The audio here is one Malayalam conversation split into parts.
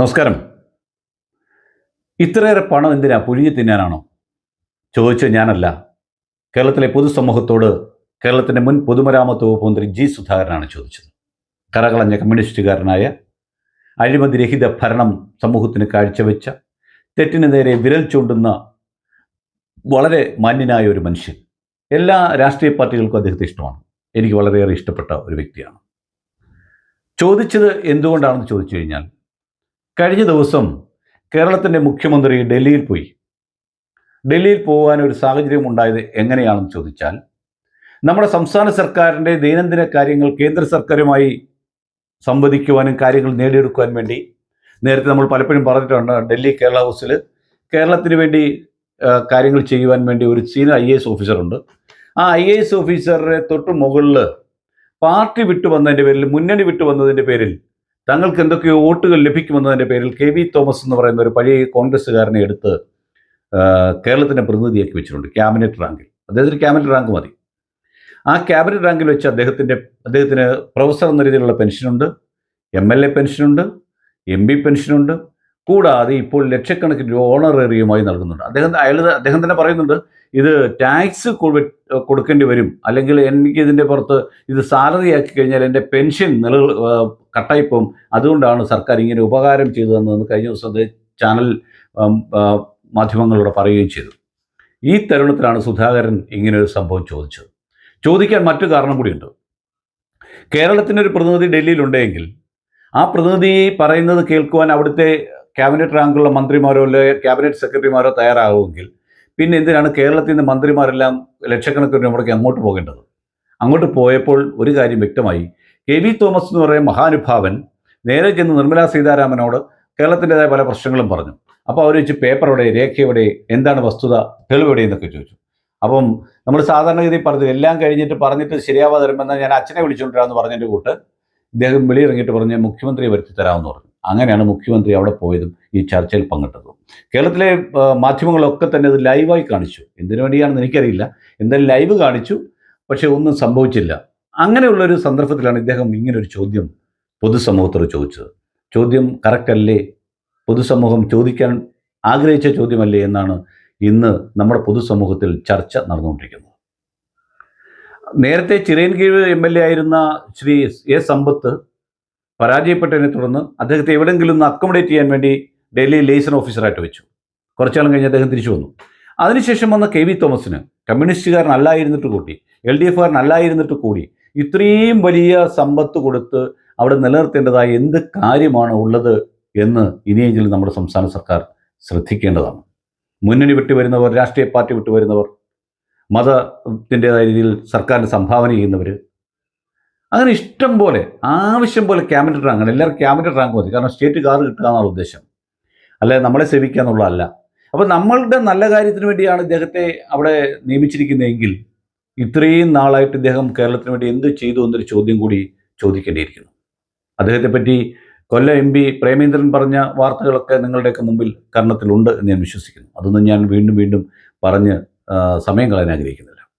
നമസ്കാരം. ഇത്രയേറെ പണം എന്തിനാ പുഴുങ്ങി തിന്നാനാണോ? ചോദിച്ചത് ഞാനല്ല. കേരളത്തിലെ പൊതുസമൂഹത്തോട് കേരളത്തിന്റെ മുൻ പൊതുമരാമത്ത് വകുപ്പ് മന്ത്രി ജി സുധാകരനാണ് ചോദിച്ചത്. കരകളഞ്ഞ കമ്മ്യൂണിസ്റ്റുകാരനായ അഴിമതിരഹിത ഭരണം സമൂഹത്തിന് കാഴ്ചവെച്ച തെറ്റിന് നേരെ വിരൽ ചൂണ്ടുന്ന വളരെ മാന്യനായ ഒരു മനുഷ്യൻ. എല്ലാ രാഷ്ട്രീയ പാർട്ടികൾക്കും അദ്ദേഹത്തെ ഇഷ്ടമാണ്. എനിക്ക് വളരെയേറെ ഇഷ്ടപ്പെട്ട ഒരു വ്യക്തിയാണ്. ചോദിച്ചത് എന്തുകൊണ്ടാണെന്ന് ചോദിച്ചു കഴിഞ്ഞാൽ കഴിഞ്ഞ ദിവസം കേരളത്തിന്റെ മുഖ്യമന്ത്രി ഡൽഹിയിൽ പോയി. ഡൽഹിയിൽ പോകാൻ ഒരു സാഹചര്യം ഉണ്ടായത് എങ്ങനെയാണെന്ന് ചോദിച്ചാൽ നമ്മുടെ സംസ്ഥാന സർക്കാരിന്റെ ദൈനംദിന കാര്യങ്ങൾ കേന്ദ്ര സർക്കാരുമായി സംവദിക്കുവാനും കാര്യങ്ങൾ നേടിയെടുക്കുവാൻ വേണ്ടി നേരത്തെ നമ്മൾ പലപ്പോഴും പറഞ്ഞിട്ടുണ്ട് ഡൽഹി കേരള ഹൗസിൽ കേരളത്തിന് വേണ്ടി കാര്യങ്ങൾ ചെയ്യുവാൻ വേണ്ടി ഒരു സീനിയർ ഐ എ എസ് ഓഫീസറുണ്ട് ആ ഐ എ എസ് ഓഫീസറുടെ തൊട്ട് മുകളിൽ പാർട്ടി വിട്ടു വന്നതിന്റെ പേരിൽ മുന്നണി വിട്ടു വന്നതിന്റെ പേരിൽ തങ്ങൾക്ക് എന്തൊക്കെയോ വോട്ടുകൾ ലഭിക്കുമെന്നതിന്റെ പേരിൽ കെ വി തോമസ് എന്ന് പറയുന്ന ഒരു പഴയ കോൺഗ്രസ്സുകാരനെ എടുത്ത് കേരളത്തിന്റെ പ്രതിനിധിയാക്കി വെച്ചിട്ടുണ്ട് ക്യാബിനറ്റ് റാങ്കിൽ. അദ്ദേഹത്തിന് ക്യാബിനറ്റ് റാങ്ക് മതി. ആ ക്യാബിനറ്റ് റാങ്കിൽ വെച്ച് അദ്ദേഹത്തിന്റെ അദ്ദേഹത്തിന് പ്രൊഫസർ എന്ന രീതിയിലുള്ള പെൻഷനുണ്ട് എം എൽ എ പെൻഷനുണ്ട് എം പി പെൻഷനുണ്ട്. കൂടാതെ ഇപ്പോൾ ലക്ഷക്കണക്കിന് ഓണറേറിയമായി നൽകുന്നുണ്ട് അദ്ദേഹം അയാൾ അദ്ദേഹം തന്നെ പറയുന്നുണ്ട് ഇത് ടാക്സ് കൊടുക്കേണ്ടി വരും. അല്ലെങ്കിൽ എനിക്ക് ഇതിന്റെ പുറത്ത് ഇത് സാലറി ആക്കി കഴിഞ്ഞാൽ എന്റെ പെൻഷൻ നില കട്ടായിപ്പോവും. അതുകൊണ്ടാണ് സർക്കാർ ഇങ്ങനെ ഉപകാരം ചെയ്തു തന്നതെന്ന് കഴിഞ്ഞ ദിവസം ചാനൽ മാധ്യമങ്ങളോട് പറയുകയും ചെയ്തു. ഈ തരുണത്തിലാണ് സുധാകരൻ ഇങ്ങനെ ഒരു സംഭവം ചോദിച്ചത്. ചോദിക്കാൻ മറ്റു കാരണം കൂടിയുണ്ട് കേരളത്തിന്റെ കേരളത്തിനൊരു പ്രതിനിധി ഡൽഹിയിലുണ്ടെങ്കിൽ ആ പ്രതിനിധി പറയുന്നത് കേൾക്കുവാൻ അവിടുത്തെ ക്യാബിനറ്റ് റാങ്കുള്ള മന്ത്രിമാരോ അല്ലെ ക്യാബിനറ്റ് സെക്രട്ടറിമാരോ തയ്യാറാവുമെങ്കിൽ പിന്നെ എന്തിനാണ് കേരളത്തിൽ നിന്ന് മന്ത്രിമാരെല്ലാം ലക്ഷക്കണക്കിന് നമ്മുടെ അങ്ങോട്ട് പോകേണ്ടത്? അങ്ങോട്ട് പോയപ്പോൾ ഒരു കാര്യം വ്യക്തമായി. കെ വി തോമസ് എന്ന് പറയുന്ന മഹാനുഭാവൻ നേരെ ചെന്ന് നിർമ്മലാ സീതാരാമനോട് കേരളത്തിന്റെതായ പല പ്രശ്നങ്ങളും പറഞ്ഞു. അപ്പോൾ അവർ വെച്ച് പേപ്പർ എവിടെ രേഖ എവിടെ എന്താണ് വസ്തുത തെളിവ് എന്നൊക്കെ ചോദിച്ചു. അപ്പം നമ്മൾ സാധാരണഗതി പറഞ്ഞത് എല്ലാം കഴിഞ്ഞിട്ട് പറഞ്ഞിട്ട് ശരിയാവാതെ വരുമ്പോൾ ഞാൻ അച്ഛനെ വിളിച്ചുകൊണ്ടിരാന്ന് പറഞ്ഞതിന്റെ കൂട്ട് ഇദ്ദേഹം വെളിയിറങ്ങിയിട്ട് പറഞ്ഞ് മുഖ്യമന്ത്രിയെ വരുത്തി തരാമെന്ന് പറഞ്ഞു. അങ്ങനെയാണ് മുഖ്യമന്ത്രി അവിടെ പോയതും ഈ ചർച്ചയിൽ പങ്കിട്ടതും. കേരളത്തിലെ മാധ്യമങ്ങളൊക്കെ തന്നെ അത് ലൈവായി കാണിച്ചു. എന്തിനു വേണ്ടിയാണെന്ന് എനിക്കറിയില്ല. എന്തായാലും ലൈവ് കാണിച്ചു പക്ഷെ ഒന്നും സംഭവിച്ചില്ല. അങ്ങനെയുള്ളൊരു സന്ദർഭത്തിലാണ് ഇദ്ദേഹം ഇങ്ങനൊരു ചോദ്യം പൊതുസമൂഹത്തോട് ചോദിച്ചത്. ചോദ്യം കറക്റ്റ് അല്ലേ പൊതുസമൂഹം ചോദിക്കാൻ ആഗ്രഹിച്ച ചോദ്യമല്ലേ എന്നാണ് ഇന്ന് നമ്മുടെ പൊതുസമൂഹത്തിൽ ചർച്ച നടന്നുകൊണ്ടിരിക്കുന്നത്. നേരത്തെ ചിറയൻകീഴ് എം എൽ എ ആയിരുന്ന ശ്രീ എ സമ്പത്ത് പരാജയപ്പെട്ടതിനെ തുടർന്ന് അദ്ദേഹത്തെ എവിടെയെങ്കിലും ഒന്ന് അക്കോമഡേറ്റ് ചെയ്യാൻ വേണ്ടി ഡൽഹി ലേസൺ ഓഫീസറായിട്ട് വെച്ചു. കുറച്ചാളും കഴിഞ്ഞ് അദ്ദേഹം തിരിച്ചു വന്നു. അതിനുശേഷം വന്ന കെ വി തോമസിന് കമ്മ്യൂണിസ്റ്റുകാരനല്ലായിരുന്നിട്ട് കൂടി എൽ ഡി എഫുകാരനല്ലായിരുന്നിട്ട് കൂടി ഇത്രയും വലിയ സമ്പത്ത് കൊടുത്ത് അവിടെ നിലനിർത്തേണ്ടതായ എന്ത് കാര്യമാണ് ഉള്ളത് എന്ന് ഇനിയെങ്കിലും നമ്മുടെ സംസ്ഥാന സർക്കാർ ശ്രദ്ധിക്കേണ്ടതാണ്. മുന്നണി വിട്ടു വരുന്നവർ രാഷ്ട്രീയ പാർട്ടി വിട്ടു വരുന്നവർ മതത്തിന്റെതായ രീതിയിൽ സർക്കാരിന് സംഭാവന ചെയ്യുന്നവർ അങ്ങനെ ഇഷ്ടം പോലെ ആവശ്യം പോലെ ക്യാബിനറ്റ് റാങ്കാണ് എല്ലാവരും ക്യാബിനറ്റ് റാങ്ക് മതി. കാരണം സ്റ്റേറ്റ് കാർ കിട്ടുക എന്നുള്ള ഉദ്ദേശം. അല്ലെ? നമ്മളെ സേവിക്കുക എന്നുള്ളതല്ല. അപ്പോൾ നമ്മളുടെ നല്ല കാര്യത്തിന് വേണ്ടിയാണ് ഇദ്ദേഹത്തെ അവിടെ നിയമിച്ചിരിക്കുന്നതെങ്കിൽ ഇത്രയും നാളായിട്ട് ഇദ്ദേഹം കേരളത്തിന് വേണ്ടി എന്ത് ചെയ്തു എന്നൊരു ചോദ്യം കൂടി ചോദിക്കേണ്ടിയിരിക്കുന്നു. അദ്ദേഹത്തെ പറ്റി കൊല്ലം എം പി പ്രേമേന്ദ്രൻ പറഞ്ഞ വാർത്തകളൊക്കെ നിങ്ങളുടെയൊക്കെ മുമ്പിൽ കർണത്തിലുണ്ട് എന്ന് ഞാൻ വിശ്വസിക്കുന്നു. അതൊന്നും ഞാൻ വീണ്ടും വീണ്ടും പറഞ്ഞ് സമയം കളയാൻ ആഗ്രഹിക്കുന്നില്ല.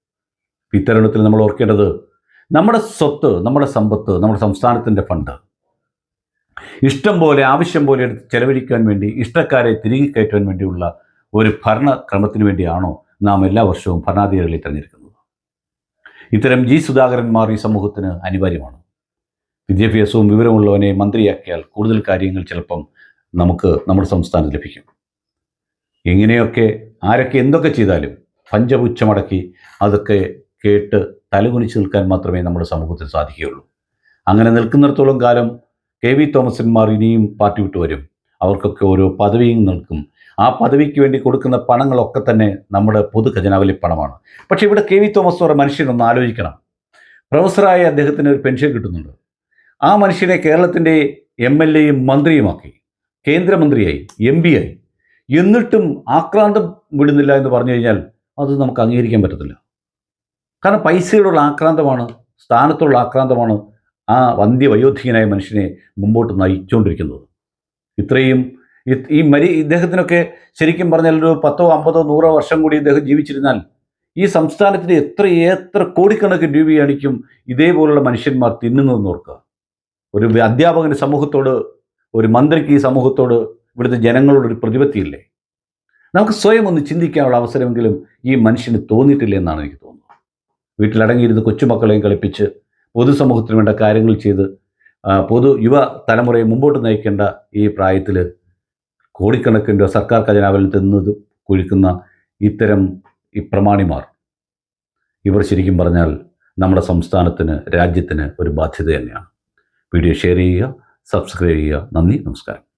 ഇത്തരുണത്തിൽ നമ്മൾ ഓർക്കേണ്ടത് നമ്മുടെ സ്വത്ത് നമ്മുടെ സമ്പത്ത് നമ്മുടെ സംസ്ഥാനത്തിന്റെ ഫണ്ട് ഇഷ്ടം പോലെ ആവശ്യം പോലെ എടുത്ത് ചെലവഴിക്കാൻ വേണ്ടി ഇഷ്ടക്കാരെ തിരികെ കയറ്റാൻ വേണ്ടിയുള്ള ഒരു ഭരണക്രമത്തിന് വേണ്ടിയാണോ നാം എല്ലാ വർഷവും ഭരണാധികാരികളെ തിരഞ്ഞെടുക്കുന്നത്. ഇത്തരം ജി സുധാകരന്മാർ ഈ സമൂഹത്തിന് അനിവാര്യമാണ്. വിദ്യാഭ്യാസവും വിവരമുള്ളവനെ മന്ത്രിയാക്കിയാൽ കൂടുതൽ കാര്യങ്ങൾ ചിലപ്പം നമുക്ക് നമ്മുടെ സംസ്ഥാനത്ത് ലഭിക്കും. എങ്ങനെയൊക്കെ ആരൊക്കെ എന്തൊക്കെ ചെയ്താലും പഞ്ചപുച്ഛമടക്കി അതൊക്കെ കേട്ട് തലകുനിച്ച് നിൽക്കാൻ മാത്രമേ നമ്മുടെ സമൂഹത്തിൽ സാധിക്കുകയുള്ളൂ. അങ്ങനെ നിൽക്കുന്നിടത്തോളം കാലം കെ വി തോമസന്മാർ ഇനിയും പാർട്ടി വിട്ടു വരും. അവർക്കൊക്കെ ഓരോ പദവിയും നിൽക്കും. ആ പദവിക്ക് വേണ്ടി കൊടുക്കുന്ന പണങ്ങളൊക്കെ തന്നെ നമ്മുടെ പൊതു ഖജനാവിലെ പണമാണ്. പക്ഷേ ഇവിടെ കെ വി തോമസ് പറഞ്ഞ മനുഷ്യനൊന്ന് ആലോചിക്കണം. പ്രൊഫസറായ അദ്ദേഹത്തിന് ഒരു പെൻഷൻ കിട്ടുന്നുണ്ട്. ആ മനുഷ്യനെ കേരളത്തിന്റെ എം എൽ എയും മന്ത്രിയുമാക്കി. കേന്ദ്രമന്ത്രിയായി എം പി ആയി. എന്നിട്ടും ആക്രാന്തം വിടുന്നില്ല എന്ന് പറഞ്ഞു കഴിഞ്ഞാൽ അത് നമുക്ക് അംഗീകരിക്കാൻ പറ്റത്തില്ല. കാരണം പൈസയോടുള്ള ആക്രാന്തമാണ് സ്ഥാനത്തുള്ള ആക്രാന്തമാണ് ആ വന്ധ്യ വയോധികനായ മനുഷ്യനെ മുമ്പോട്ട് നയിച്ചുകൊണ്ടിരിക്കുന്നത്. ഇത്രയും ഈ മരി ഇദ്ദേഹത്തിനൊക്കെ ശരിക്കും പറഞ്ഞാൽ ഒരു പത്തോ അമ്പതോ നൂറോ വർഷം കൂടി ഇദ്ദേഹം ജീവിച്ചിരുന്നാൽ ഈ സംസ്ഥാനത്തിന് എത്ര എത്ര കോടിക്കണക്കിന് രൂപയാണിക്കും ഇതേപോലുള്ള മനുഷ്യന്മാർ തിന്നുന്നതെന്ന് ഓർക്കുക. ഒരു അധ്യാപകന് സമൂഹത്തോട് ഒരു മന്ത്രിക്ക് ഈ സമൂഹത്തോട് ഇവിടുത്തെ ജനങ്ങളോടൊരു പ്രതിപത്തിയില്ലേ? നമുക്ക് സ്വയം ഒന്ന് ചിന്തിക്കാനുള്ള അവസരമെങ്കിലും ഈ മനുഷ്യന് തോന്നിയിട്ടില്ല എന്നാണ് എനിക്ക് തോന്നുന്നത്. വീട്ടിലടങ്ങിയിരുന്ന് കൊച്ചുമക്കളെയും കളിപ്പിച്ച് പൊതുസമൂഹത്തിന് വേണ്ട കാര്യങ്ങൾ ചെയ്ത് പൊതു യുവ തലമുറയെ മുമ്പോട്ട് നയിക്കേണ്ട ഈ പ്രായത്തിൽ കോടിക്കണക്കിന് രൂപ സർക്കാർ ഖജനാവിൽ തിന്നത് കുഴിക്കുന്ന ഇത്തരം ഈ പ്രമാണിമാർ. ഇവർ ശരിക്കും പറഞ്ഞാൽ നമ്മുടെ സംസ്ഥാനത്തിന് രാജ്യത്തിന് ഒരു ബാധ്യത തന്നെയാണ്. വീഡിയോ ഷെയർ ചെയ്യുക സബ്സ്ക്രൈബ് ചെയ്യുക. നന്ദി നമസ്കാരം.